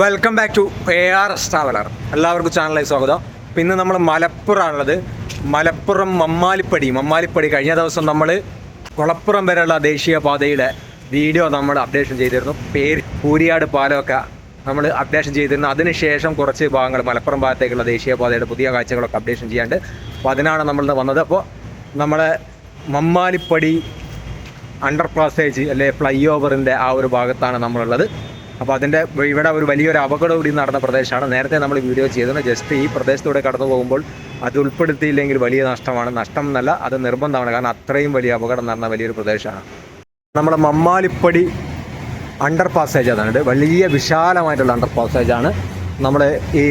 Welcome back to A R S traveller എല്ലാവർക്കും ചാനലിലേക്ക് സ്വാഗതം. പിന്നെ നമ്മൾ മലപ്പുറമാണുള്ളത്. മലപ്പുറം മമ്മാലിപ്പടി. മമ്മാലിപ്പടി കഴിഞ്ഞ ദിവസം നമ്മൾ കുളപ്പുറം വരെയുള്ള ദേശീയപാതയിലെ വീഡിയോ നമ്മൾ അപ്ഡേഷൻ ചെയ്തിരുന്നു. പേര് പൂരിയാട് പാലമൊക്കെ നമ്മൾ അപ്ഡേഷൻ ചെയ്തിരുന്നു. അതിനുശേഷം കുറച്ച് ഭാഗങ്ങൾ മലപ്പുറം ഭാഗത്തേക്കുള്ള ദേശീയപാതയുടെ പുതിയ കാഴ്ചകളൊക്കെ അപ്ഡേഷൻ ചെയ്യാണ്ട് അപ്പോൾ അതിനാണ് നമ്മൾ വന്നത്. അപ്പോൾ നമ്മളെ മമ്മാലിപ്പടി അണ്ടർ പാസേജ് അല്ലെ ഫ്ലൈ ഓവറിന്റെ ആ ഒരു ഭാഗത്താണ് നമ്മളുള്ളത്. അപ്പോൾ അതിന്റെ ഇവിടെ ഒരു വലിയൊരു അപകടം കൂടി നടന്ന പ്രദേശമാണ്. നേരത്തെ നമ്മൾ വീഡിയോ ചെയ്തത് ജസ്റ്റ് ഈ പ്രദേശത്തൂടെ കടന്നു പോകുമ്പോൾ അത് ഉൾപ്പെടുത്തിയില്ലെങ്കിൽ വലിയ നഷ്ടമാണ്. നഷ്ടം എന്നല്ല അത് നിർബന്ധമാണ്. കാരണം അത്രയും വലിയ അപകടം നടന്ന വലിയൊരു പ്രദേശമാണ്. നമ്മുടെ മമ്മാലിപ്പടി അണ്ടർ പാസേജ് അതാണ് വലിയ വിശാലമായിട്ടുള്ള അണ്ടർ പാസേജാണ് നമ്മൾ ഈ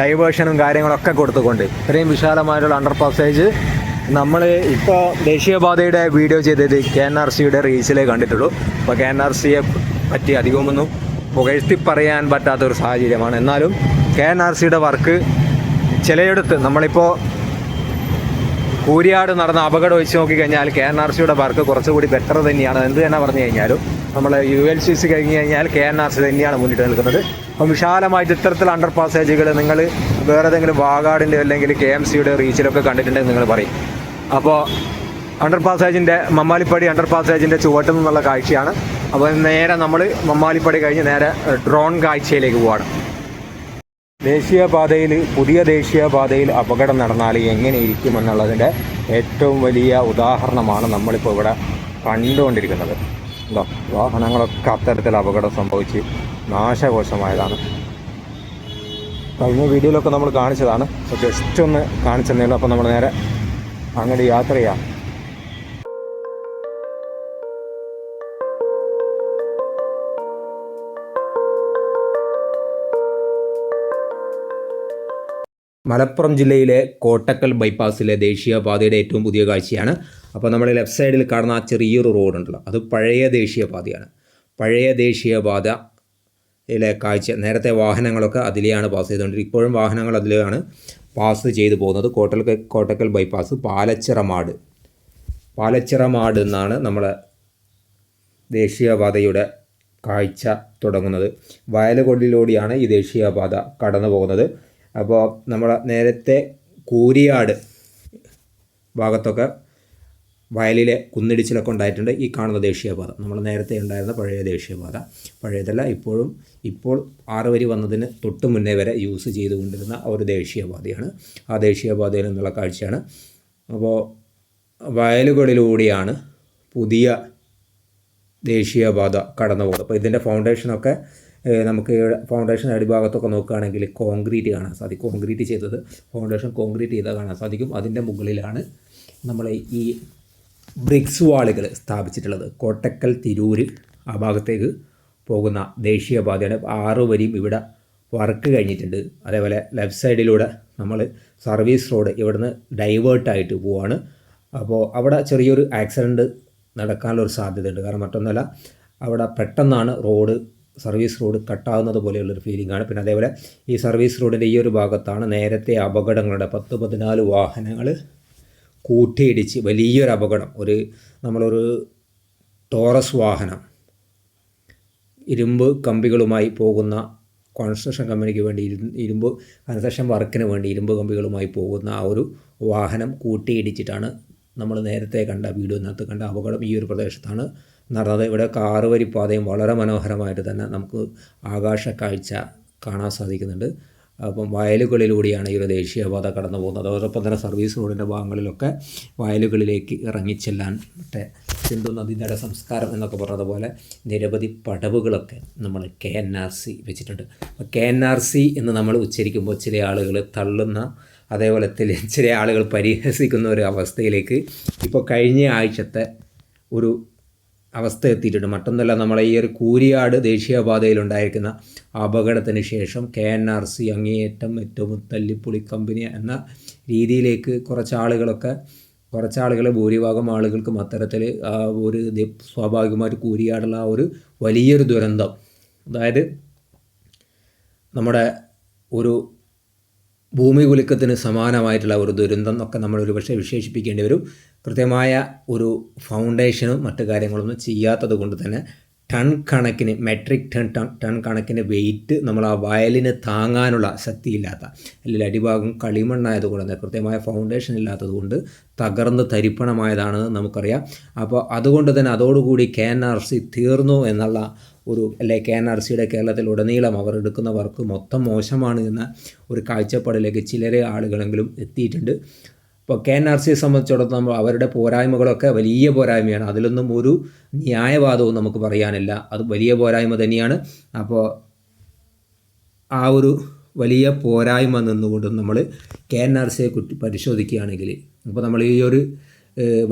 ഡൈവേഷനും കാര്യങ്ങളൊക്കെ കൊടുത്തുകൊണ്ട് ഇത്രയും വിശാലമായിട്ടുള്ള അണ്ടർ പാസേജ് നമ്മൾ ഇപ്പോൾ ദേശീയപാതയുടെ വീഡിയോ ചെയ്തത് കെ എൻ ആർ സിയുടെ റീൽസിലേ കണ്ടിട്ടുള്ളൂ. അപ്പോൾ കെ എൻ ആർ സിയെ പറ്റി അധികമൊന്നും പുകഴ്ത്തി പറയാൻ പറ്റാത്തൊരു സാഹചര്യമാണ്. എന്നാലും കെ എൻ ആർ സിയുടെ വർക്ക് ചിലയിടത്ത് നമ്മളിപ്പോൾ കൂരിയാട് നടന്ന അപകടം വെച്ച് നോക്കിക്കഴിഞ്ഞാൽ കെ എൻ ആർ സിയുടെ വർക്ക് കുറച്ചുകൂടി ബെറ്റർ തന്നെയാണ്. എന്ത് തന്നെ പറഞ്ഞു കഴിഞ്ഞാലും നമ്മൾ യു എൽ സി സി കഴിഞ്ഞ് കഴിഞ്ഞാൽ കെ എൻ ആർ സി തന്നെയാണ് മുന്നിട്ട് നിൽക്കുന്നത്. അപ്പം വിശാലമായിട്ട് ഇത്തരത്തിൽ അണ്ടർ പാസേജുകൾ നിങ്ങൾ വേറെ ഏതെങ്കിലും വാഗാടിന്റെ അല്ലെങ്കിൽ കെ എം സിയുടെ റീച്ചിലൊക്കെ കണ്ടിട്ടുണ്ടെങ്കിൽ നിങ്ങൾ പറയും. അപ്പോൾ അണ്ടർ പാസേജിന്റെ മമ്മാലിപ്പടി അണ്ടർ പാസേജിന്റെ ചുവട്ടിൽ നിന്നുള്ള കാഴ്ചയാണ്. അപ്പോൾ നേരെ നമ്മൾ മമ്മാലിപ്പടി കഴിഞ്ഞ് നേരെ ഡ്രോൺ കാഴ്ചയിലേക്ക് പോവാണ്. ദേശീയപാതയിൽ പുതിയ ദേശീയപാതയിൽ അപകടം നടന്നാൽ എങ്ങനെ ഇരിക്കുമെന്നുള്ളതിന്റെ ഏറ്റവും വലിയ ഉദാഹരണമാണ് നമ്മളിപ്പോൾ ഇവിടെ കണ്ടുകൊണ്ടിരിക്കുന്നത്. എന്താ വാഹനങ്ങളൊക്കെ അത്തരത്തിൽ അപകടം സംഭവിച്ച് നാശകോശമായതാണ്. കഴിഞ്ഞ വീഡിയോയിലൊക്കെ നമ്മൾ കാണിച്ചതാണ്. ജസ്റ്റ് ഒന്ന് കാണിച്ചെന്നേ ഉള്ളൂ അപ്പോൾ നമ്മൾ നേരെ അങ്ങോട്ട് യാത്ര ചെയ്യാം. മലപ്പുറം ജില്ലയിലെ കോട്ടക്കൽ ബൈപ്പാസിലെ ദേശീയപാതയുടെ ഏറ്റവും പുതിയ കാഴ്ചയാണ്. അപ്പോൾ നമ്മൾ ലെഫ്റ്റ് സൈഡിൽ കാണുന്ന ആ ചെറിയൊരു റോഡുണ്ടല്ലോ. അത് പഴയ ദേശീയപാതയാണ്. പഴയ ദേശീയപാത ഇതിലെ കാഴ്ച. നേരത്തെ വാഹനങ്ങളൊക്കെ അതിലെയാണ് പാസ് ചെയ്തുകൊണ്ടിരിക്കുന്നത് ഇപ്പോഴും വാഹനങ്ങൾ അതിലാണ് പാസ് ചെയ്തു പോകുന്നത്. കോട്ടക്കൽ കോട്ടക്കൽ ബൈപ്പാസ് പാലച്ചിറമാട്. പാലച്ചിറമാട് എന്നാണ് നമ്മളെ ദേശീയപാതയുടെ കാഴ്ച തുടങ്ങുന്നത്. വയലുകൊള്ളിലൂടെയാണ് ഈ ദേശീയപാത കടന്നു പോകുന്നത് അപ്പോൾ നമ്മൾ നേരത്തെ കൂരിയാട് ഭാഗത്തൊക്കെ വയലിലെ കുന്നിടിച്ചിലൊക്കെ ഉണ്ടായിട്ടുണ്ട് ഈ കാണുന്ന ദേശീയപാത. നമ്മൾ നേരത്തെ ഉണ്ടായിരുന്ന പഴയ ദേശീയപാത. പഴയതല്ല ഇപ്പോഴും ഇപ്പോൾ ആറ് വരി വന്നതിന് തൊട്ട് മുന്നേ വരെ യൂസ് ചെയ്തുകൊണ്ടിരുന്ന ഒരു ദേശീയപാതയാണ്. ആ ദേശീയപാതയിൽ നിന്നുള്ള കാഴ്ചയാണ്. അപ്പോൾ വയലുകളിലൂടെയാണ് പുതിയ ദേശീയപാത കടന്നു പോകുന്നത് അപ്പോൾ ഇതിന്റെ ഫൗണ്ടേഷനൊക്കെ നമുക്ക് ഫൗണ്ടേഷൻ അടിഭാഗത്തൊക്കെ നോക്കുകയാണെങ്കിൽ കോൺക്രീറ്റ് കാണാൻ സാധിക്കും. കോൺക്രീറ്റ് ചെയ്തത് ഫൗണ്ടേഷൻ കോൺക്രീറ്റ് ചെയ്താൽ കാണാൻ സാധിക്കും. അതിന്റെ മുകളിലാണ് നമ്മൾ ഈ ബ്രിക്സ് വാളുകൾ സ്ഥാപിച്ചിട്ടുള്ളത്. കോട്ടക്കൽ തിരൂർ ആ ഭാഗത്തേക്ക് പോകുന്ന ദേശീയപാതയുടെ ആറ് വരിയും ഇവിടെ വർക്ക് കഴിഞ്ഞിട്ടുണ്ട്. അതേപോലെ ലെഫ്റ്റ് സൈഡിലൂടെ നമ്മൾ സർവീസ് റോഡ് ഇവിടുന്ന് ഡൈവേർട്ടായിട്ട് പോവാണ്. അപ്പോൾ അവിടെ ചെറിയൊരു ആക്സിഡന്റ് നടക്കാനുള്ള ഒരു സാധ്യതയുണ്ട്. കാരണം മറ്റൊന്നല്ല അവിടെ പെട്ടെന്നാണ് റോഡ് സർവീസ് റോഡ് കട്ടാവുന്നത് പോലെയുള്ളൊരു ഫീലിംഗ് ആണ്. പിന്നെ അതേപോലെ ഈ സർവീസ് റോഡിന്റെ ഈ ഒരു ഭാഗത്താണ് നേരത്തെ അപകടങ്ങളുടെ പത്ത് പതിനാല് വാഹനങ്ങൾ കൂട്ടിയിടിച്ച് വലിയൊരു അപകടം. ഒരു നമ്മളൊരു ടോറസ് വാഹനം ഇരുമ്പ് കമ്പികളുമായി പോകുന്ന കോൺസ്ട്രക്ഷൻ കമ്പനിക്ക് വേണ്ടി ഇരു- ഇരുമ്പ് കൺസ്ട്രക്ഷൻ വർക്കിന് വേണ്ടി ഇരുമ്പ് കമ്പികളുമായി പോകുന്ന ആ ഒരു വാഹനം കൂട്ടിയിടിച്ചിട്ടാണ് നമ്മൾ നേരത്തെ കണ്ട വീഡിയോനകത്ത് കണ്ട അപകടം ഈ ഒരു പ്രദേശത്താണ് നടന്നത്. ഇവിടെ കാറ് വരിപ്പാതയും വളരെ മനോഹരമായിട്ട് തന്നെ നമുക്ക് ആകാശ കാഴ്ച കാണാൻ സാധിക്കുന്നുണ്ട്. അപ്പം വയലുകളിലൂടെയാണ് ഈ ഒരു ദേശീയപാത കടന്നു പോകുന്നത്. അതോടൊപ്പം തന്നെ സർവീസ് റോഡിന്റെ ഭാഗങ്ങളിലൊക്കെ വയലുകളിലേക്ക് ഇറങ്ങിച്ചെല്ലാൻ സിന്ധു നദീതട സംസ്കാരം എന്നൊക്കെ പറഞ്ഞതുപോലെ നിരവധി പടവുകളൊക്കെ നമ്മൾ കെ എൻ ആർ സി വെച്ചിട്ടുണ്ട്. അപ്പോൾ കെ എൻ ആർ സി എന്ന് നമ്മൾ ഉച്ചരിക്കുമ്പോൾ ചില ആളുകൾ തള്ളുന്ന അതേപോലെ ചില ആളുകൾ പരിഹസിക്കുന്ന ഒരു അവസ്ഥയിലേക്ക് ഇപ്പോൾ കഴിഞ്ഞ ആഴ്ചത്തെ ഒരു അവസ്ഥ എത്തിയിട്ടുണ്ട് മറ്റൊന്നല്ല നമ്മളെ ഈ ഒരു കൂരിയാട് ദേശീയപാതയിലുണ്ടായിരിക്കുന്ന അപകടത്തിന് ശേഷം കെ എൻ ആർ സി അങ്ങേയറ്റം ഏറ്റവും തല്ലിപ്പൊളി കമ്പനി എന്ന രീതിയിലേക്ക് കുറച്ച് ആളുകളൊക്കെ കുറച്ച് ആളുകൾ ഭൂരിഭാഗം ആളുകൾക്കും അത്തരത്തിൽ ആ ഒരു സ്വാഭാവികമായിട്ട് കൂരിയാടുള്ള ആ ഒരു വലിയൊരു ദുരന്തം. അതായത് നമ്മുടെ ഒരു ഭൂമി കുലുക്കത്തിന് സമാനമായിട്ടുള്ള ഒരു ദുരന്തം എന്നൊക്കെ നമ്മൾ ഒരുപക്ഷെ വിശേഷിപ്പിക്കേണ്ടി വരും. കൃത്യമായ ഒരു ഫൗണ്ടേഷനും മറ്റു കാര്യങ്ങളൊന്നും ചെയ്യാത്തത് കൊണ്ട് തന്നെ ടൺ കണക്കിന് മെട്രിക് ടൺ ടൺ ടൺ കണക്കിന് വെയിറ്റ് നമ്മൾ ആ വയലിന് താങ്ങാനുള്ള ശക്തിയില്ലാത്ത അല്ലെങ്കിൽ അടിഭാഗം കളിമണ്ണായതുകൊണ്ട് തന്നെ കൃത്യമായ ഫൗണ്ടേഷൻ ഇല്ലാത്തതുകൊണ്ട് തകർന്ന് തരിപ്പണമായതാണെന്ന് നമുക്കറിയാം. അപ്പോൾ അതുകൊണ്ട് തന്നെ അതോടുകൂടി കെ എൻ ആർ സി തീർന്നു എന്നുള്ള ഒരു അല്ലെ കെ എൻ ആർ സിയുടെ കേരളത്തിൽ ഉടനീളം അവർ എടുക്കുന്ന വർക്ക് മൊത്തം മോശമാണ് എന്ന ഒരു കാഴ്ചപ്പാടിലേക്ക് ചിലരെ ആളുകളെങ്കിലും എത്തിയിട്ടുണ്ട്. ഇപ്പോൾ കെ എൻ ആർ സിയെ സംബന്ധിച്ചിടത്തോളം അവരുടെ പോരായ്മകളൊക്കെ വലിയ പോരായ്മയാണ്. അതിലൊന്നും ഒരു ന്യായവാദവും നമുക്ക് പറയാനില്ല. അത് വലിയ പോരായ്മ തന്നെയാണ്. അപ്പോൾ ആ ഒരു വലിയ പോരായ്മ നിന്നുകൊണ്ട് നമ്മൾ കെ എൻ ആർ സിയെ കുറ്റി പരിശോധിക്കുകയാണെങ്കിൽ അപ്പോൾ നമ്മൾ ഈ ഒരു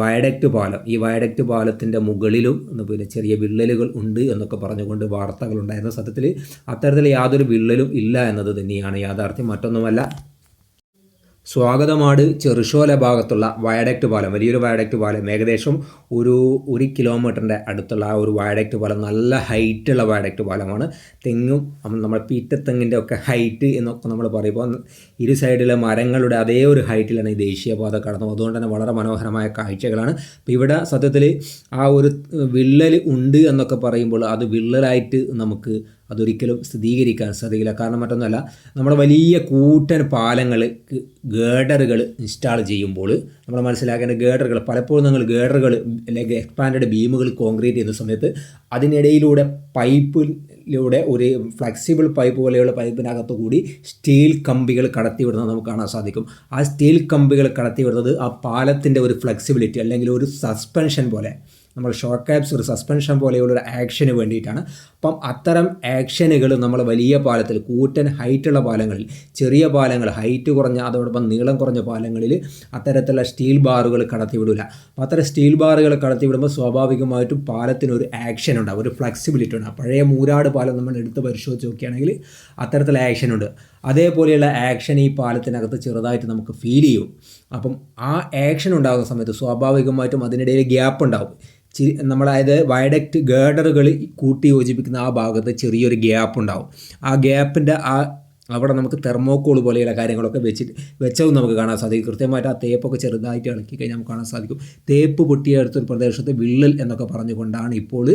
വയഡക്റ്റ് പാലം ഈ വയഡക്റ്റ് പാലത്തിന്റെ മുകളിലും പിന്നെ ചെറിയ വിള്ളലുകൾ ഉണ്ട് എന്നൊക്കെ പറഞ്ഞുകൊണ്ട് വാർത്തകളുണ്ടായിരുന്ന. സത്യത്തിൽ അത്തരത്തിൽ യാതൊരു വിള്ളലും ഇല്ല എന്നത് തന്നെയാണ് യാഥാർത്ഥ്യം. മറ്റൊന്നുമല്ല സ്വാഗതമാട് ചെറുശോല ഭാഗത്തുള്ള വയഡക്ട് പാലം വലിയൊരു വയഡക്ട് പാലം. ഏകദേശം ഒരു ഒരു കിലോമീറ്ററിന്റെ അടുത്തുള്ള ആ ഒരു വയഡക്ട് പാലം നല്ല ഹൈറ്റുള്ള വയഡക്ട് പാലമാണ്. തെങ്ങും നമ്മൾ പീറ്റത്തെങ്ങിന്റെ ഒക്കെ ഹൈറ്റ് എന്നൊക്കെ നമ്മൾ പറയുമ്പോൾ ഇരു സൈഡിലെ മരങ്ങളുടെ അതേ ഒരു ഹൈറ്റിലാണ് ഈ ദേശീയപാത കടന്നു അതുകൊണ്ട് തന്നെ വളരെ മനോഹരമായ കാഴ്ചകളാണ്. അപ്പോൾ ഇവിടെ സത്യത്തിൽ ആ ഒരു വിള്ളൽ ഉണ്ട് എന്നൊക്കെ പറയുമ്പോൾ അത് വിള്ളലായിട്ട് നമുക്ക് അതൊരിക്കലും സ്ഥിരീകരിക്കാൻ സാധിക്കില്ല. കാരണം മറ്റൊന്നുമല്ല നമ്മുടെ വലിയ കൂറ്റൻ പാലങ്ങൾ ഗേഡറുകൾ ഇൻസ്റ്റാൾ ചെയ്യുമ്പോൾ നമ്മൾ മനസ്സിലാക്കേണ്ട ഗേഡറുകൾ പലപ്പോഴും നിങ്ങൾ ഗേഡറുകൾ അല്ലെങ്കിൽ എക്സ്പാൻഡഡ് ബീമുകൾ കോൺക്രീറ്റ് ചെയ്യുന്ന സമയത്ത് അതിനിടയിലൂടെ പൈപ്പിലൂടെ ഒരു ഫ്ലെക്സിബിൾ പൈപ്പ് പോലെയുള്ള പൈപ്പിനകത്ത് കൂടി സ്റ്റീൽ കമ്പികൾ കടത്തിവിടുന്നത് നമുക്ക് കാണാൻ സാധിക്കും. ആ സ്റ്റീൽ കമ്പികൾ കടത്തിവിടുന്നത് ആ പാലത്തിന്റെ ഒരു ഫ്ലെക്സിബിലിറ്റി അല്ലെങ്കിൽ ഒരു സസ്പെൻഷൻ പോലെ നമ്മൾ ഷോർട്ട് ക്യാപ്സ് ഒരു സസ്പെൻഷൻ പോലെയുള്ള ഒരു ആക്ഷന് വേണ്ടിയിട്ടാണ്. അപ്പം അത്തരം ആക്ഷനുകൾ നമ്മൾ വലിയ പാലത്തിൽ കൂറ്റൻ ഹൈറ്റുള്ള പാലങ്ങളിൽ ചെറിയ പാലങ്ങൾ ഹൈറ്റ് കുറഞ്ഞ അതോടൊപ്പം നീളം കുറഞ്ഞ പാലങ്ങളിൽ അത്തരത്തിലുള്ള സ്റ്റീൽ ബാറുകൾ കടത്തിവിടില്ല. അപ്പോൾ അത്തരം സ്റ്റീൽ ബാറുകൾ കടത്തിവിടുമ്പോൾ സ്വാഭാവികമായിട്ടും പാലത്തിന് ഒരു ആക്ഷൻ ഉണ്ടാവും ഒരു ഫ്ലെക്സിബിലിറ്റി ഉണ്ട് പഴയ മൂരാട് പാലം നമ്മൾ എടുത്ത് പരിശോധിച്ച് നോക്കുകയാണെങ്കിൽ അത്തരത്തിലുള്ള ആക്ഷൻ ഉണ്ട് അതേപോലെയുള്ള ആക്ഷൻ ഈ പാലത്തിനകത്ത് ചെറുതായിട്ട് നമുക്ക് ഫീൽ ചെയ്യും. അപ്പം ആ ആക്ഷൻ ഉണ്ടാകുന്ന സമയത്ത് സ്വാഭാവികമായിട്ടും അതിനിടയിൽ ഗ്യാപ്പ് ഉണ്ടാകും ചി നമ്മളായത് വയഡക്റ്റ് ഗേഡറുകൾ കൂട്ടി യോജിപ്പിക്കുന്ന ആ ഭാഗത്ത് ചെറിയൊരു ഗ്യാപ്പ് ഉണ്ടാവും. ആ ഗ്യാപ്പിന്റെ ആ അവിടെ നമുക്ക് തെർമോക്കോൾ പോലെയുള്ള കാര്യങ്ങളൊക്കെ വെച്ചിട്ട് വെച്ചതും നമുക്ക് കാണാൻ സാധിക്കും. കൃത്യമായിട്ട് ആ തേപ്പൊക്കെ ചെറുതായിട്ട് ഇളക്കി കഴിഞ്ഞാൽ നമുക്ക് കാണാൻ സാധിക്കും. തേപ്പ് പൊട്ടിയെടുത്തൊരു പ്രദേശത്ത് വിള്ളൽ എന്നൊക്കെ പറഞ്ഞുകൊണ്ടാണ് ഇപ്പോൾ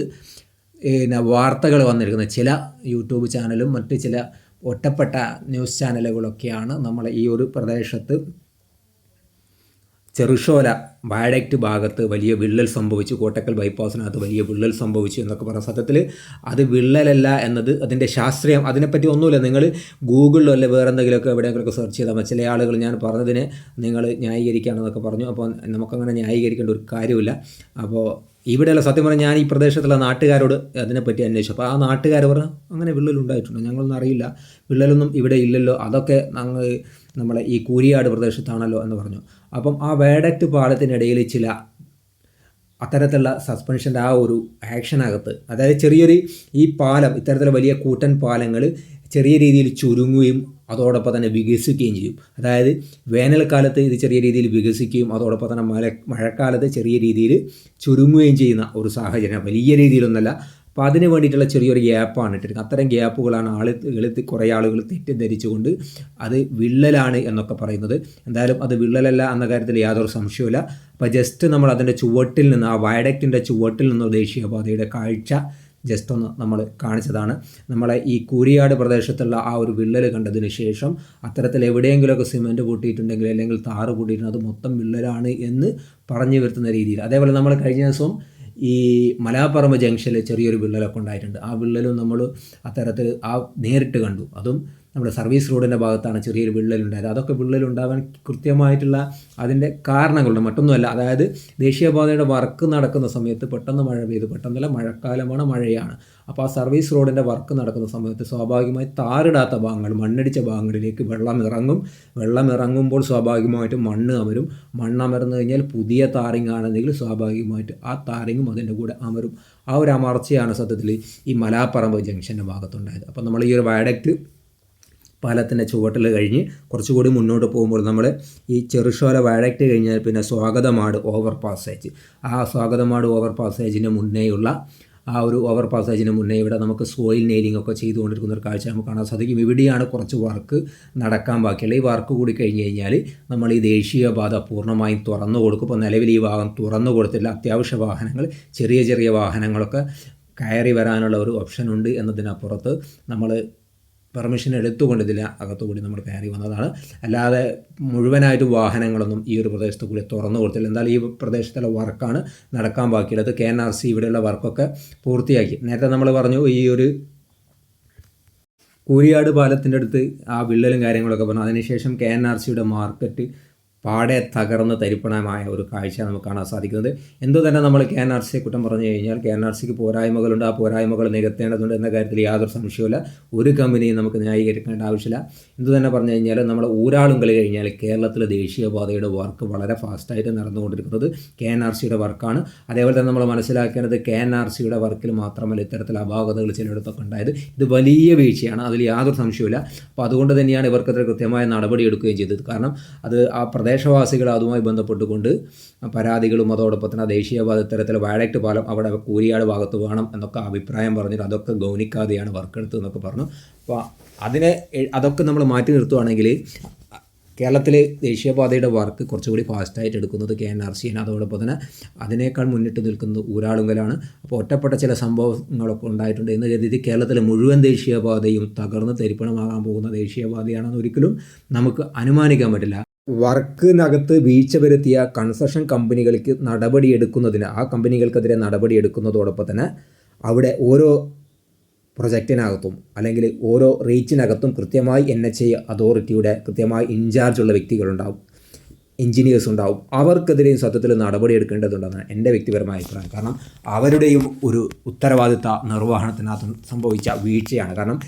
പിന്നെ വാർത്തകൾ വന്നിരിക്കുന്നത്. ചില യൂട്യൂബ് ചാനലും മറ്റ് ചില ഒറ്റപ്പെട്ട ന്യൂസ് ചാനലുകളൊക്കെയാണ് നമ്മൾ ഈ ഒരു പ്രദേശത്ത്. ചെറുഷോല വയഡക്റ്റ് ഭാഗത്ത് വലിയ വിള്ളൽ സംഭവിച്ചു. കോട്ടക്കൽ ബൈപ്പാസിനകത്ത് വലിയ വിള്ളൽ സംഭവിച്ചു എന്നൊക്കെ പറഞ്ഞ സത്യത്തിൽ അത് വിള്ളലല്ല എന്നത് അതിന്റെ ശാസ്ത്രീയം. അതിനെപ്പറ്റി ഒന്നുമില്ല. നിങ്ങൾ ഗൂഗിളിലോ അല്ലെ വേറെ എന്തെങ്കിലുമൊക്കെ എവിടെയെങ്കിലുമൊക്കെ സെർച്ച് ചെയ്താൽ ചില ആളുകൾ ഞാൻ പറഞ്ഞതിനെ നിങ്ങൾ ന്യായീകരിക്കുകയാണെന്നൊക്കെ പറഞ്ഞു. അപ്പോൾ നമുക്കങ്ങനെ ന്യായീകരിക്കേണ്ട ഒരു കാര്യമില്ല. അപ്പോൾ ഇവിടെയുള്ള സത്യം പറഞ്ഞാൽ ഞാൻ ഈ പ്രദേശത്തുള്ള നാട്ടുകാരോട് അതിനെപ്പറ്റി അന്വേഷിച്ചു. അപ്പോൾ ആ നാട്ടുകാർ പറഞ്ഞു അങ്ങനെ വിള്ളലുണ്ടായിട്ടുണ്ട് ഞങ്ങളൊന്നും അറിയില്ല. വിള്ളലൊന്നും ഇവിടെ ഇല്ലല്ലോ. അതൊക്കെ ഞങ്ങൾ നമ്മളെ ഈ കൂരിയാട് പ്രദേശത്താണല്ലോ എന്ന് പറഞ്ഞു. അപ്പം ആ വേഡക്റ്റ് പാലത്തിനിടയിൽ ചില അത്തരത്തിലുള്ള സസ്പെൻഷന്റെ ആ ഒരു ആക്ഷനകത്ത് അതായത് ചെറിയൊരു ഈ പാലം ഇത്തരത്തിലുള്ള വലിയ കൂറ്റൻ പാലങ്ങൾ ചെറിയ രീതിയിൽ ചുരുങ്ങുകയും അതോടൊപ്പം തന്നെ വികസിക്കുകയും ചെയ്യും. അതായത് വേനൽക്കാലത്ത് ഇത് ചെറിയ രീതിയിൽ വികസിക്കുകയും അതോടൊപ്പം തന്നെ മഴ മഴക്കാലത്ത് ചെറിയ രീതിയിൽ ചുരുങ്ങുകയും ചെയ്യുന്ന ഒരു സാഹചര്യം. വലിയ രീതിയിലൊന്നല്ല. അപ്പോൾ അതിന് വേണ്ടിയിട്ടുള്ള ചെറിയൊരു ഗ്യാപ്പാണ് ഇട്ടിരിക്കുന്നത്. അത്തരം ഗ്യാപ്പുകളാണ് ആളുകൾ കുറേ ആളുകൾ തെറ്റിദ്ധരിച്ചുകൊണ്ട് അത് വിള്ളലാണ് എന്നൊക്കെ പറയുന്നത്. എന്തായാലും അത് വിള്ളലല്ല എന്ന കാര്യത്തിൽ യാതൊരു സംശയവുമില്ല. അപ്പോൾ ജസ്റ്റ് നമ്മൾ അതിന്റെ ചുവട്ടിൽ നിന്ന് ആ വയഡക്റ്റിന്റെ ചുവട്ടിൽ നിന്ന് ദേശീയപാതയുടെ കാഴ്ച ജസ്റ്റ് ഒന്ന് നമ്മൾ കാണിച്ചതാണ്. നമ്മളെ ഈ കൂരിയാട് പ്രദേശത്തുള്ള ആ ഒരു വിള്ളൽ കണ്ടതിന് ശേഷം അത്തരത്തിൽ എവിടെയെങ്കിലുമൊക്കെ സിമെന്റ് കൂട്ടിയിട്ടുണ്ടെങ്കിൽ അല്ലെങ്കിൽ താറ് കൂട്ടിയിട്ടുണ്ട് അത് മൊത്തം വിള്ളലാണ് എന്ന് പറഞ്ഞു വരുത്തുന്ന രീതിയിൽ. അതേപോലെ നമ്മൾ കഴിഞ്ഞ ദിവസം ഈ മലാപ്പറമ്പ് ജംഗ്ഷനിൽ ചെറിയൊരു വിള്ളലൊക്കെ ഉണ്ടായിട്ടുണ്ട്. ആ വിള്ളലും നമ്മൾ അത്തരത്തിൽ ആ നേരിട്ട് കണ്ടു. അതും നമ്മുടെ സർവീസ് റോഡിന്റെ ഭാഗത്താണ് ചെറിയൊരു വിള്ളലുണ്ടായത്. അതൊക്കെ വിള്ളലുണ്ടാവാൻ കൃത്യമായിട്ടുള്ള അതിന്റെ കാരണങ്ങളുണ്ട്. മറ്റൊന്നുമല്ല അതായത് ദേശീയപാതയുടെ വർക്ക് നടക്കുന്ന സമയത്ത് പെട്ടെന്ന് മഴ പെയ്തു പെട്ടെന്നല്ല മഴക്കാലമാണ് മഴയാണ്. അപ്പോൾ ആ സർവീസ് റോഡിന്റെ വർക്ക് നടക്കുന്ന സമയത്ത് സ്വാഭാവികമായി താറിടാത്ത ഭാഗങ്ങൾ മണ്ണടിച്ച ഭാഗങ്ങളിലേക്ക് വെള്ളം ഇറങ്ങും. വെള്ളം ഇറങ്ങുമ്പോൾ സ്വാഭാവികമായിട്ടും മണ്ണ് അമരും. മണ്ണ് അമർന്നു കഴിഞ്ഞാൽ പുതിയ താറിങ് ആണെന്നെങ്കിൽ സ്വാഭാവികമായിട്ട് ആ താറിങ്ങും അതിന്റെ കൂടെ അമരും. ആ ഒരു അമർച്ചയാണ് സത്യത്തിൽ ഈ മലാപ്പറമ്പ് ജംഗ്ഷന്റെ ഭാഗത്തുണ്ടായത്. അപ്പോൾ നമ്മൾ ഈ ഒരു വയഡക്റ്റ് പാലത്തിന്റെ ചുവട്ടിൽ കഴിഞ്ഞ് കുറച്ചുകൂടി മുന്നോട്ട് പോകുമ്പോൾ നമ്മൾ ഈ ചെറുശോല വയഡക്റ്റ് കഴിഞ്ഞാൽ പിന്നെ സ്വാഗതമാട് ഓവർ പാസേജ് ആ സ്വാഗതമാട് ഓവർ പാസേജിന് മുന്നേയുള്ള ആ ഒരു ഓവർ പാസേജിന് മുന്നേ ഇവിടെ നമുക്ക് സോയിൽ നെയിലിംഗ് ഒക്കെ ചെയ്തുകൊണ്ടിരിക്കുന്ന ഒരു കാഴ്ച നമുക്ക് കാണാൻ സാധിക്കും. ഇവിടെയാണ് കുറച്ച് വർക്ക് നടക്കാൻ ബാക്കിയുള്ളത്. ഈ വർക്ക് കൂടി കഴിഞ്ഞ് കഴിഞ്ഞാൽ നമ്മൾ ഈ ദേശീയപാത പൂർണമായും തുറന്നു കൊടുക്കും. ഇപ്പോൾ നിലവിൽ ഈ ഭാഗം തുറന്നു കൊടുത്തില്ല അത്യാവശ്യ വാഹനങ്ങൾ ചെറിയ ചെറിയ വാഹനങ്ങളൊക്കെ കയറി വരാനുള്ള ഒരു ഓപ്ഷൻ ഉണ്ട് എന്നതിനപ്പുറത്ത് നമ്മൾ പെർമിഷൻ എടുത്തുകൊണ്ട് അകത്തുകൂടി നമ്മൾ കയറി വന്നതാണ്. അല്ലാതെ മുഴുവനായിട്ട് വാഹനങ്ങളൊന്നും ഈ ഒരു പ്രദേശത്ത് കൂടി തുറന്നു കൊടുത്തില്ല. എന്തായാലും ഈ പ്രദേശത്തുള്ള വർക്കാണ് നടക്കാൻ ബാക്കിയുള്ളത്. കെ എൻ ആർ സി ഇവിടെയുള്ള വർക്കൊക്കെ പൂർത്തിയാക്കി. നേരത്തെ നമ്മൾ പറഞ്ഞു ഈ ഒരു കൂരിയാട് പാലത്തിന്റെ അടുത്ത് ആ വിള്ളലും കാര്യങ്ങളൊക്കെ പറഞ്ഞു. അതിനുശേഷം കെ എൻ ആർ സിയുടെ മാർക്കറ്റ് പാടെ തകർന്ന് തരിപ്പണമായ ഒരു കാഴ്ച നമുക്ക് കാണാൻ സാധിക്കുന്നത്. എന്തോ തന്നെ നമ്മൾ കെ എൻ ആർ സിയെ കുറ്റം പറഞ്ഞു കഴിഞ്ഞാൽ കെ എൻ ആർ സിക്ക് പോരായ്മകളുണ്ട്. ആ പോരായ്മകൾ നികത്തേണ്ടതുണ്ട് എന്ന കാര്യത്തിൽ യാതൊരു സംശയവുമില്ല. ഒരു കമ്പനിയും നമുക്ക് ന്യായീകരിക്കേണ്ട ആവശ്യമില്ല. എന്തു തന്നെ പറഞ്ഞു കഴിഞ്ഞാൽ നമ്മൾ ഊരാളും കളി കഴിഞ്ഞാൽ കേരളത്തിലെ ദേശീയപാതയുടെ വർക്ക് വളരെ ഫാസ്റ്റായിട്ട് നടന്നുകൊണ്ടിരിക്കുന്നത് കെ എൻ ആർ സിയുടെ വർക്കാണ്. അതേപോലെ തന്നെ നമ്മൾ മനസ്സിലാക്കേണ്ടത് കെ എൻ ആർ സിയുടെ വർക്കിൽ മാത്രമല്ല ഇത്തരത്തിൽ അപാകതകൾ ചിലയിടത്തൊക്കെ ഉണ്ടായത്. ഇത് വലിയ വീഴ്ചയാണ്. അതിൽ യാതൊരു സംശയവുമില്ല. അപ്പോൾ അതുകൊണ്ട് തന്നെയാണ് ഇവർക്കെതിരെ കൃത്യമായ നടപടി എടുക്കുകയും ചെയ്തത്. കാരണം അത് ആ പ്രദേശവാസികൾ അതുമായി ബന്ധപ്പെട്ടുകൊണ്ട് പരാതികളും അതോടൊപ്പം തന്നെ ദേശീയപാത ഇത്തരത്തിൽ വയലക്ട് പാലം അവിടെ കൂരിയാട് ഭാഗത്ത് വേണം എന്നൊക്കെ അഭിപ്രായം പറഞ്ഞിട്ട് അതൊക്കെ ഗൗനിക്കാതെയാണ് വർക്ക് എടുത്തത് എന്നൊക്കെ പറഞ്ഞു. അപ്പോൾ അതിനെ അതൊക്കെ നമ്മൾ മാറ്റി നിർത്തുവാണെങ്കിൽ കേരളത്തിൽ ദേശീയപാതയുടെ വർക്ക് കുറച്ചുകൂടി ഫാസ്റ്റായിട്ട് എടുക്കുന്നത് കെ എൻ ആർ സി ആണ്. അതോടൊപ്പം തന്നെ അതിനേക്കാൾ മുന്നിട്ട് നിൽക്കുന്നത് ഊരാളുങ്കലാണ്. അപ്പോൾ ഒറ്റപ്പെട്ട ചില സംഭവങ്ങളൊക്കെ ഉണ്ടായിട്ടുണ്ട്. എന്ന രീതിയിൽ കേരളത്തിലെ മുഴുവൻ ദേശീയപാതയും തകർന്ന് തരിപ്പണമാകാൻ പോകുന്ന ദേശീയപാതയാണെന്ന് ഒരിക്കലും നമുക്ക് അനുമാനിക്കാൻ പറ്റില്ല. വർക്കിനകത്ത് വീഴ്ച വരുത്തിയ കൺസ്ട്രക്ഷൻ കമ്പനികൾക്ക് നടപടിയെടുക്കുന്നതിന് ആ കമ്പനികൾക്കെതിരെ നടപടിയെടുക്കുന്നതോടൊപ്പം തന്നെ അവിടെ ഓരോ പ്രൊജക്റ്റിനകത്തും അല്ലെങ്കിൽ ഓരോ റീച്ചിനകത്തും കൃത്യമായി എൻ എച്ച് ഐ അതോറിറ്റിയുടെ കൃത്യമായി ഇൻചാർജുള്ള വ്യക്തികളുണ്ടാവും എഞ്ചിനീയേഴ്സ് ഉണ്ടാവും. അവർക്കെതിരെയും സത്യത്തിൽ നടപടിയെടുക്കേണ്ടതുണ്ടെന്നാണ് എന്റെ വ്യക്തിപരമായ അഭിപ്രായം. കാരണം അവരുടെയും ഒരു ഉത്തരവാദിത്ത നിർവഹണത്തിനകത്ത് സംഭവിച്ച വീഴ്ചയാണ്. കാരണം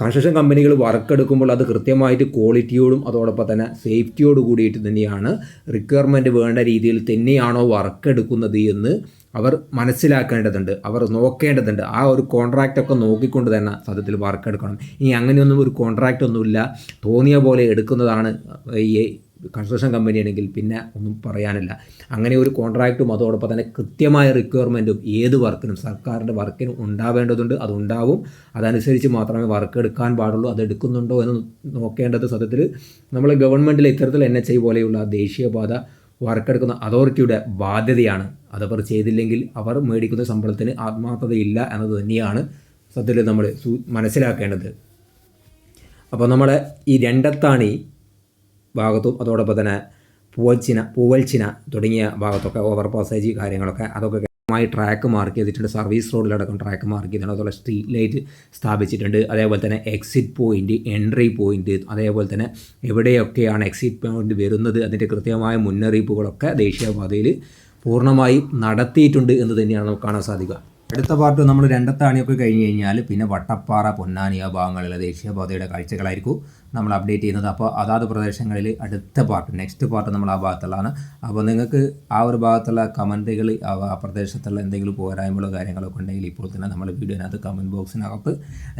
കൺസ്ട്രക്ഷൻ കമ്പനികൾ വർക്ക് എടുക്കുമ്പോൾ അത് കൃത്യമായിട്ട് ക്വാളിറ്റിയോടും അതോടൊപ്പം തന്നെ സേഫ്റ്റിയോട് കൂടിയിട്ട് തന്നെയാണ് റിക്വയർമെന്റ് വേണ്ട രീതിയിൽ തന്നെയാണോ വർക്ക് എടുക്കുന്നത് എന്ന് അവർ മനസ്സിലാക്കേണ്ടതുണ്ട്. അവർ നോക്കേണ്ടതുണ്ട്. ആ ഒരു കോൺട്രാക്റ്റൊക്കെ നോക്കിക്കൊണ്ട് തന്നെ സത്യത്തിൽ വർക്ക് എടുക്കണം ഇനി അങ്ങനെയൊന്നും ഒരു കോൺട്രാക്റ്റ് ഒന്നുമില്ല. തോന്നിയ പോലെ എടുക്കുന്നതാണ് ഈ കൺസ്ട്രക്ഷൻ കമ്പനിയാണെങ്കിൽ പിന്നെ ഒന്നും പറയാനില്ല. അങ്ങനെ ഒരു കോൺട്രാക്റ്റും അതോടൊപ്പം തന്നെ കൃത്യമായ റിക്വയർമെന്റും ഏത് വർക്കിനും സർക്കാരിന്റെ വർക്കിനും ഉണ്ടാവേണ്ടതുണ്ട്. അതുണ്ടാവും അതനുസരിച്ച് മാത്രമേ വർക്ക് എടുക്കാൻ പാടുള്ളൂ. അത് എടുക്കുന്നുണ്ടോ എന്ന് നോക്കേണ്ടത് സത്യത്തിൽ നമ്മളെ ഗവൺമെന്റിൽ ഇത്തരത്തിൽ എൻ എച്ച് ഐ പോലെയുള്ള ദേശീയപാത വർക്കെടുക്കുന്ന അതോറിറ്റിയുടെ ബാധ്യതയാണ്. അതവർ ചെയ്തില്ലെങ്കിൽ അവർ മേടിക്കുന്ന ശമ്പളത്തിന് ആത്മാർത്ഥതയില്ല എന്നത് തന്നെയാണ് സത്യത്തിൽ നമ്മൾ മനസ്സിലാക്കേണ്ടത്. അപ്പോൾ നമ്മളെ ഈ രണ്ടത്താണി ഭാഗത്തും അതോടൊപ്പം തന്നെ പൂവൽച്ചിന പൂവൽച്ചിന തുടങ്ങിയ ഭാഗത്തൊക്കെ ഓവർ പാസേജ് കാര്യങ്ങളൊക്കെ അതൊക്കെ കൃത്യമായി ട്രാക്ക് മാർക്ക് ചെയ്തിട്ടുണ്ട്. സർവീസ് റോഡിലടക്കം ട്രാക്ക് മാർക്ക് ചെയ്തിട്ടുണ്ട്. അതുപോലെ സ്ട്രീറ്റ് ലൈറ്റ് സ്ഥാപിച്ചിട്ടുണ്ട്. അതേപോലെ തന്നെ എക്സിറ്റ് പോയിന്റ് എൻട്രി പോയിന്റ് അതേപോലെ തന്നെ എവിടെയൊക്കെയാണ് എക്സിറ്റ് പോയിന്റ് വരുന്നത് അതിന്റെ കൃത്യമായ മുന്നറിയിപ്പുകളൊക്കെ ദേശീയപാതയിൽ പൂർണമായും നടത്തിയിട്ടുണ്ട് എന്ന് തന്നെയാണ് നമുക്ക് കാണാൻ സാധിക്കുക. അടുത്ത പാർട്ട് നമ്മൾ രണ്ടത്താണിയൊക്കെ കഴിഞ്ഞ് കഴിഞ്ഞാൽ പിന്നെ വട്ടപ്പാറ പൊന്നാനി ആ ഭാഗങ്ങളിലെ ദേശീയപാതയുടെ കാഴ്ചകളായിരിക്കും നമ്മൾ അപ്ഡേറ്റ് ചെയ്യുന്നത്. അപ്പോൾ അതാത് പ്രദേശങ്ങളിൽ അടുത്ത പാർട്ട് നെക്സ്റ്റ് പാർട്ട് നമ്മൾ ആ ഭാഗത്തുള്ളതാണ്. അപ്പോൾ നിങ്ങൾക്ക് ആ ഒരു ഭാഗത്തുള്ള കമന്റുകൾ ആ പ്രദേശത്തുള്ള എന്തെങ്കിലും പോരായ്മകളോ കാര്യങ്ങളൊക്കെ ഉണ്ടെങ്കിൽ ഇപ്പോൾ തന്നെ നമ്മൾ വീഡിയോനകത്ത് കമന്റ് ബോക്സിനകത്ത്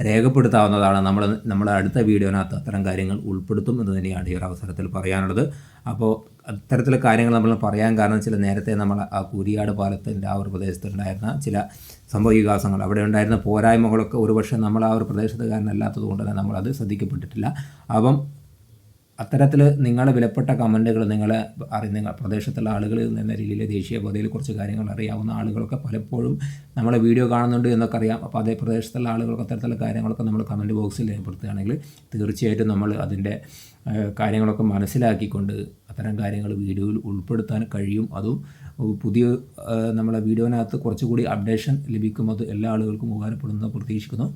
രേഖപ്പെടുത്താവുന്നതാണ്. നമ്മൾ നമ്മുടെ അടുത്ത വീഡിയോനകത്ത് അത്തരം കാര്യങ്ങൾ ഉൾപ്പെടുത്തും എന്ന് തന്നെയാണ് ഈ ഒരു അവസരത്തിൽ പറയാനുള്ളത്. അപ്പോൾ അത്തരത്തിലുള്ള കാര്യങ്ങൾ നമ്മൾ പറയാൻ കാരണം ചില നേരത്തെ നമ്മൾ ആ കുരിയാട് പാലത്തിന്റെ ആ ഒരു പ്രദേശത്തുണ്ടായിരുന്ന ചില സംഭവ വികാസങ്ങൾ അവിടെ ഉണ്ടായിരുന്ന പോരായ്മകളൊക്കെ ഒരുപക്ഷെ നമ്മൾ ആ ഒരു പ്രദേശത്തുകാരനല്ലാത്തത് കൊണ്ട് തന്നെ നമ്മളത് ശ്രദ്ധിക്കപ്പെട്ടിട്ടില്ല. അപ്പം അത്തരത്തിൽ നിങ്ങളെ വിലപ്പെട്ട കമന്റുകൾ നിങ്ങളെ അറിയുന്ന പ്രദേശത്തുള്ള ആളുകൾ എന്ന രീതിയിൽ ദേശീയപാതയിൽ കുറച്ച് കാര്യങ്ങൾ അറിയാവുന്ന ആളുകളൊക്കെ പലപ്പോഴും നമ്മളെ വീഡിയോ കാണുന്നുണ്ട് എന്നൊക്കെ അറിയാം. അപ്പോൾ അതേ പ്രദേശത്തുള്ള ആളുകൾക്ക് അത്തരത്തിലുള്ള കാര്യങ്ങളൊക്കെ നമ്മൾ കമന്റ് ബോക്സിൽ രേഖപ്പെടുത്തുകയാണെങ്കിൽ തീർച്ചയായിട്ടും നമ്മൾ അതിന്റെ കാര്യങ്ങളൊക്കെ മനസ്സിലാക്കിക്കൊണ്ട് അത്തരം കാര്യങ്ങൾ വീഡിയോയിൽ ഉൾപ്പെടുത്താൻ കഴിയും. അതും പുതിയ നമ്മളെ വീഡിയോനകത്ത് കുറച്ചുകൂടി അപ്ഡേഷൻ ലഭിക്കും അത് എല്ലാ ആളുകൾക്കും ഉപകാരപ്പെടുമെന്ന് പ്രതീക്ഷിക്കുന്നു.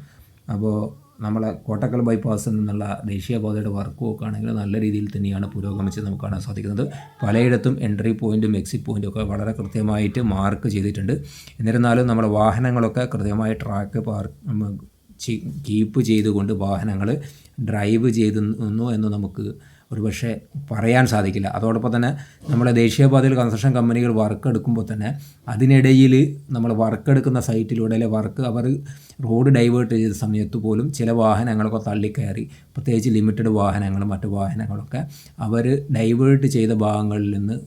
അപ്പോൾ നമ്മളെ കോട്ടക്കൽ ബൈപ്പാസിൽ നിന്നുള്ള ദേശീയപാതയുടെ വർക്കും ഒക്കെ ആണെങ്കിൽ നല്ല രീതിയിൽ തന്നെയാണ് പുരോഗമിച്ച് നമുക്ക് കാണാൻ സാധിക്കുന്നത്. പലയിടത്തും എൻട്രി പോയിന്റും എക്സിറ്റ് പോയിന്റും ഒക്കെ വളരെ കൃത്യമായിട്ട് മാർക്ക് ചെയ്തിട്ടുണ്ട്. എന്നിരുന്നാലും നമ്മുടെ വാഹനങ്ങളൊക്കെ കൃത്യമായി ട്രാക്ക് പാർക്ക് കീപ്പ് ചെയ്തുകൊണ്ട് വാഹനങ്ങൾ ഡ്രൈവ് ചെയ്തു എന്ന് നമുക്ക് ഒരുപക്ഷെ പറയാൻ സാധിക്കില്ല. അതോടൊപ്പം തന്നെ നമ്മളെ ദേശീയപാതയിൽ കൺസ്ട്രക്ഷൻ കമ്പനികൾ വർക്ക് എടുക്കുമ്പോൾ തന്നെ അതിനിടയിൽ നമ്മൾ വർക്ക് എടുക്കുന്ന സൈറ്റിലൂടെ അല്ലെ വർക്ക് അവർ റോഡ് ഡൈവേർട്ട് ചെയ്ത സമയത്ത് പോലും ചില വാഹനങ്ങളൊക്കെ തള്ളിക്കയറി പ്രത്യേകിച്ച് ലിമിറ്റഡ് വാഹനങ്ങളും മറ്റു വാഹനങ്ങളൊക്കെ അവർ ഡൈവേർട്ട് ചെയ്ത ഭാഗങ്ങളിൽ നിന്ന്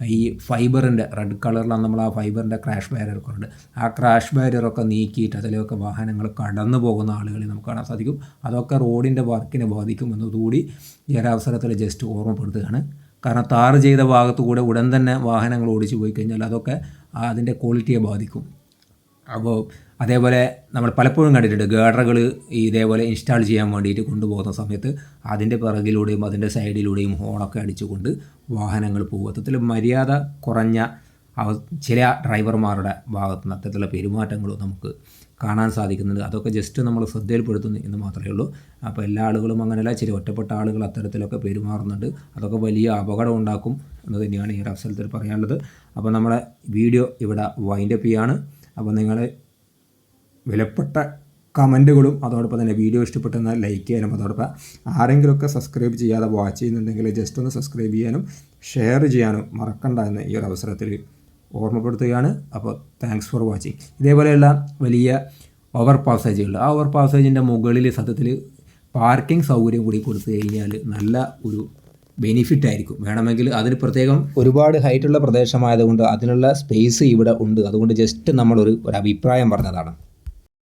ഈ ഫൈബറിന്റെ റെഡ് കളറിലാണ് നമ്മൾ ആ ഫൈബറിന്റെ ക്രാഷ് ബാരിയറൊക്കെ ഉണ്ട് ആ ക്രാഷ് ബാരിയറൊക്കെ നീക്കിയിട്ട് അതിലൊക്കെ വാഹനങ്ങൾ കടന്നു പോകുന്ന ആളുകളെ നമുക്ക് കാണാൻ സാധിക്കും. അതൊക്കെ റോഡിന്റെ വർക്കിനെ ബാധിക്കും എന്നതുകൂടി ഈ ഒരവസരത്തിൽ ജസ്റ്റ് ഓർമ്മപ്പെടുത്തുകയാണ്. കാരണം താർ ചെയ്ത ഭാഗത്തു കൂടെ ഉടൻ തന്നെ വാഹനങ്ങൾ ഓടിച്ചു പോയി കഴിഞ്ഞാൽ അതൊക്കെ അതിന്റെ ക്വാളിറ്റിയെ ബാധിക്കും. അപ്പോൾ അതേപോലെ നമ്മൾ പലപ്പോഴും കണ്ടിട്ടുണ്ട് ഗേഡറുകൾ ഇതേപോലെ ഇൻസ്റ്റാൾ ചെയ്യാൻ വേണ്ടിയിട്ട് കൊണ്ടുപോകുന്ന സമയത്ത് അതിന്റെ പിറകിലൂടെയും അതിന്റെ സൈഡിലൂടെയും ഹോണൊക്കെ അടിച്ചുകൊണ്ട് വാഹനങ്ങൾ പോകും. അത്തരത്തിൽ മര്യാദ കുറഞ്ഞ ചില ഡ്രൈവർമാരുടെ ഭാഗത്ത് നിന്ന് അത്തരത്തിലുള്ള പെരുമാറ്റങ്ങളും നമുക്ക് കാണാൻ സാധിക്കുന്നുണ്ട്. അതൊക്കെ ജസ്റ്റ് നമ്മൾ ശ്രദ്ധയിൽപ്പെടുത്തുന്നു എന്ന് മാത്രമേ ഉള്ളൂ. അപ്പോൾ എല്ലാ ആളുകളും അങ്ങനെയല്ല ചില ഒറ്റപ്പെട്ട ആളുകൾ അത്തരത്തിലൊക്കെ പെരുമാറുന്നുണ്ട്. അതൊക്കെ വലിയ അപകടം ഉണ്ടാക്കും എന്ന് തന്നെയാണ് ഈ ഒരു അവസരത്തിൽ പറയാനുള്ളത്. അപ്പോൾ നമ്മളെ വീഡിയോ ഇവിടെ വൈൻഡപ്പ് ചെയ്യാണ്. അപ്പോൾ നിങ്ങൾ വിലപ്പെട്ട കമന്റുകളും അതോടൊപ്പം തന്നെ വീഡിയോ ഇഷ്ടപ്പെട്ടെന്നാൽ ലൈക്ക് ചെയ്യാനും അതോടൊപ്പം ആരെങ്കിലുമൊക്കെ സബ്സ്ക്രൈബ് ചെയ്യാതെ വാച്ച് ചെയ്യുന്നുണ്ടെങ്കിൽ ജസ്റ്റ് ഒന്ന് സബ്സ്ക്രൈബ് ചെയ്യാനും ഷെയർ ചെയ്യാനും മറക്കണ്ട എന്ന് ഈ ഒരു അവസരത്തിൽ ഓർമ്മപ്പെടുത്തുകയാണ്. അപ്പോൾ താങ്ക്സ് ഫോർ വാച്ചിങ് ഇതേപോലെയുള്ള വലിയ ഓവർ പാസേജുകൾ ആ ഓവർ പാസേജിന്റെ മുകളിൽ സത്യത്തിൽ പാർക്കിംഗ് സൗകര്യം കൂടി കൊടുത്തു കഴിഞ്ഞാൽ നല്ല ഒരു ബെനിഫിറ്റ് ആയിരിക്കും. വേണമെങ്കിൽ അതിന് പ്രത്യേകം ഒരുപാട് ഹൈറ്റുള്ള പ്രദേശമായതുകൊണ്ട് അതിനുള്ള സ്പേസ് ഇവിടെ ഉണ്ട്. അതുകൊണ്ട് ജസ്റ്റ് നമ്മളൊരു ഒരു അഭിപ്രായം പറഞ്ഞതാണ്.